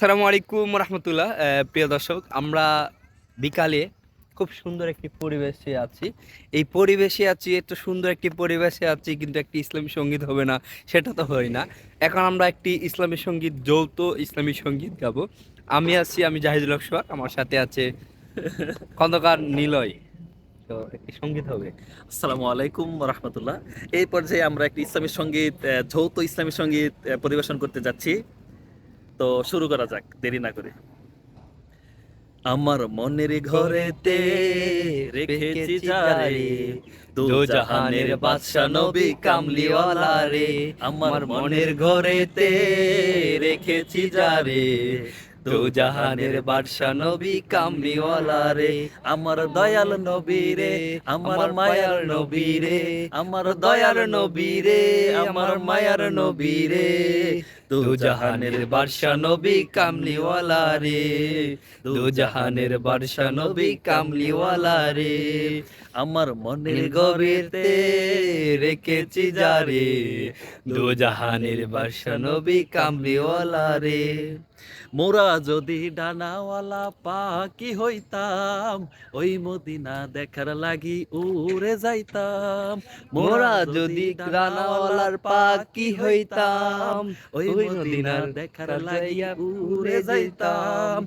সালামু আলাইকুম রহমতুল্লাহ প্রিয় দর্শক, আমরা বিকালে খুব সুন্দর একটি পরিবেশে আছি। এই পরিবেশে আছি একটু সুন্দর একটি পরিবেশে আছি, কিন্তু একটি ইসলামী সংগীত হবে না, সেটা তো হয় না। এখন আমরা একটি ইসলামী সংগীত, যৌথ ইসলামী সংগীত গাবো। আমি আছি, আমি জাহিদুল সোহাগ, আমার সাথে আছে খন্দকার নিলয়। সংগীত হবে। আসসালামু আলাইকুম রহমতুল্লাহ এই পর্যায়ে আমরা একটি ইসলামী সংগীত যৌথ ইসলামী সংগীত পরিবেশন করতে যাচ্ছি। তো শুরু করা যাক, দেরি না করে। আমার মনের ঘরেতে রেখেছি যারে দু জাহানের বাদশা নবী কামলিওয়ালা রে। আমার মনের ঘরেতে রেখেছি যারে দু জাহানের বাদশা নবী কামলিওয়ালা রে, আমার দয়াল নবী রে, আমার মায়ার নবী রে, আমার দয়ার নবী রে, আমার মায়ার নবী রে। দু জাহানের বাদশা নবী কামলিওয়ালা রে, দু জাহানের বাদশা নবী কামলিওয়ালা রে। আমার মনের গভীরতে রেখেছি যারে দু জাহানের বাদশা নবী কামলিওয়ালা রে। মোরা যদি ডানাওয়ালা পাখি হইতাম ওই মদিনা দেখার লাগি উড়ে যাইতাম। মোরা যদি রানাওয়ালার পাখি হইতাম ওই মদিনার দেখার লাগিয়া উড়ে যাইতাম।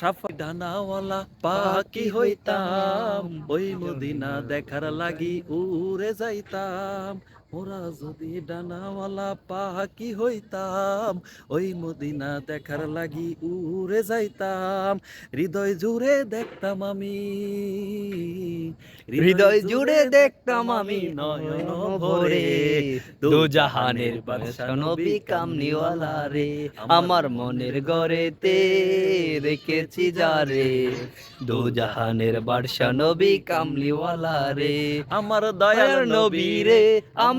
সাফা ডানাওয়ালা পাখি হইতাম ওই মদিনা দেখার লাগি উড়ে যাইতাম। মোরা যদি ডানাওয়ালা পাখি হইতাম ওই মদিনা দেখার লাগি উড়ে যাইতাম। হৃদয় জুড়ে দেখতাম আমি হৃদয় জুড়ে দেখতাম আমি নয়ন ভরে। দু জাহানের বাদশা নবী কামনিওয়ালা রে। আমার মনের ঘরেতে রেখেছি যারে দু জাহানের বাদশা নবী কামলিওয়ালা রে। আমার দয়ার নবী রে। আমার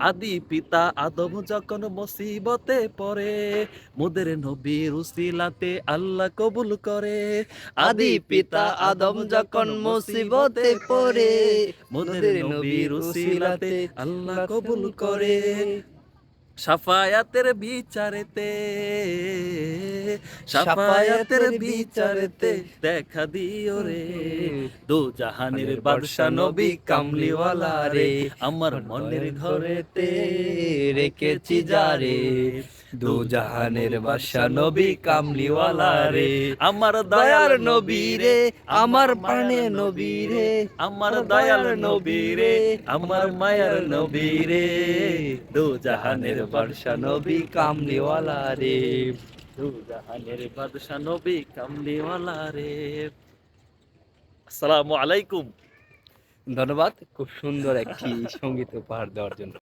আদি পিতা আদম যখন মুসিবতে পড়ে মোদের নবীর উসিলাতে আল্লাহ কবুল করে। আদি পিতা আদম যখন মুসিবতে পড়ে মোদের নবীর উসিলাতে আল্লাহ কবুল করে। সাফায়াতের বিচারেতে সাফায়াতের বিচারেতে দেখা দিও রে। দু জাহানের বাদশা নবী কামলিওয়ালা রে। আমার মনের ঘরেতে রেখেছি যারে। দু জাহানের বাদশা নবী কামলিওয়ালা রে। আমার দয়ার নবী রে। আমার প্রাণে নবী রে। আমার দয়াল নবী রে। আমার মায়ার নবী রে। দু জাহানের বাদশা নবী কামলিওয়ালা রে। দু জাহানের বাদশা নবী কামলিওয়ালা রে। আসসালামু আলাইকুম। ধন্যবাদ, খুব সুন্দর একটি সংগীত উপহার দেওয়ার জন্য।